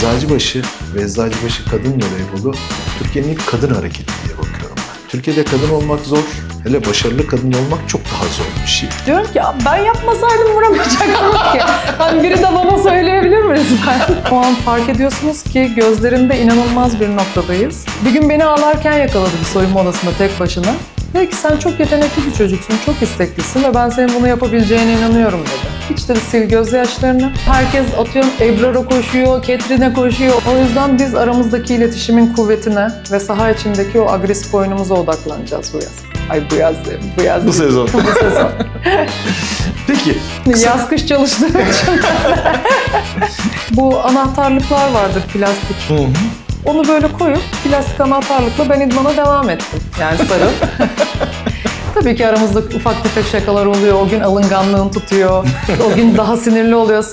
Eczacıbaşı ve Eczacıbaşı Kadın Voleybolu Türkiye'nin ilk kadın hareketi diye bakıyorum. Türkiye'de kadın olmak zor, hele başarılı kadın olmak çok daha zor bir şey. Diyorum ki "Ya ben yapmasaydım vuramayacaktınız ki. Hani biri de bana söyleyebilir mi o an fark ediyorsunuz ki gözlerinde inanılmaz bir noktadayız. Bir gün beni ağlarken yakaladı bir soyunma odasında tek başına. Dedi ki sen çok yetenekli bir çocuksun, çok isteklisin ve ben senin bunu yapabileceğine inanıyorum dedi. Hiç dedi sil gözyaşlarını. Herkes atıyorum Ebrar'a koşuyor, Ketrin'e koşuyor. O yüzden biz aramızdaki iletişimin kuvvetine ve saha içindeki o agresif oyunumuza odaklanacağız bu yaz. Ay bu yaz değil, bu yaz Bu değil. sezon. Bu sezon. Peki, Yaz kış çalıştığım için. Bu anahtarlıklar vardır plastik. Onu böyle koyup plastik anahtarlıkla ben idmana devam ettim. Yani sarıp. Tabii ki aramızda ufak tefek şakalar oluyor. O gün alınganlığın tutuyor. O gün daha sinirli oluyorsun.